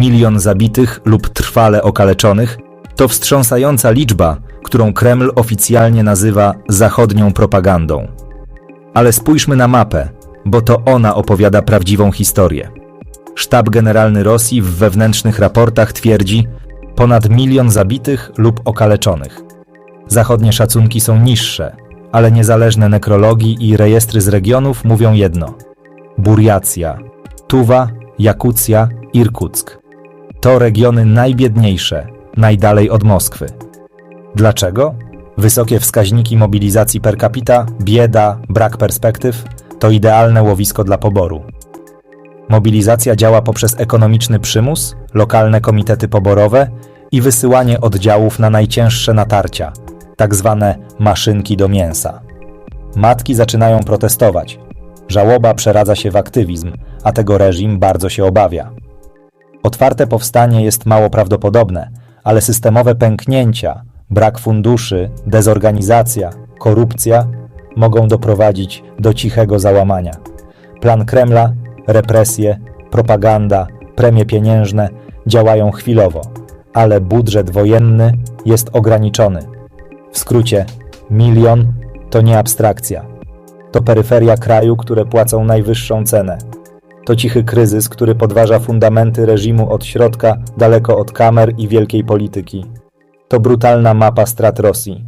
milion zabitych lub trwale okaleczonych to wstrząsająca liczba, którą Kreml oficjalnie nazywa zachodnią propagandą. Ale spójrzmy na mapę, bo to ona opowiada prawdziwą historię. Sztab Generalny Rosji w wewnętrznych raportach twierdzi ponad milion zabitych lub okaleczonych. Zachodnie szacunki są niższe, ale niezależne nekrologii i rejestry z regionów mówią jedno: Buriacja, Tuwa, Jakucja, Irkuck. To regiony najbiedniejsze, najdalej od Moskwy. Dlaczego? Wysokie wskaźniki mobilizacji per capita, bieda, brak perspektyw to idealne łowisko dla poboru. Mobilizacja działa poprzez ekonomiczny przymus, lokalne komitety poborowe i wysyłanie oddziałów na najcięższe natarcia, tak zwane maszynki do mięsa. Matki zaczynają protestować. Żałoba przeradza się w aktywizm, a tego reżim bardzo się obawia. Otwarte powstanie jest mało prawdopodobne, ale systemowe pęknięcia, brak funduszy, dezorganizacja, korupcja mogą doprowadzić do cichego załamania. Plan Kremla, represje, propaganda, premie pieniężne działają chwilowo, ale budżet wojenny jest ograniczony. W skrócie, milion to nie abstrakcja. To peryferia kraju, które płacą najwyższą cenę. To cichy kryzys, który podważa fundamenty reżimu od środka, daleko od kamer i wielkiej polityki. To brutalna mapa strat Rosji.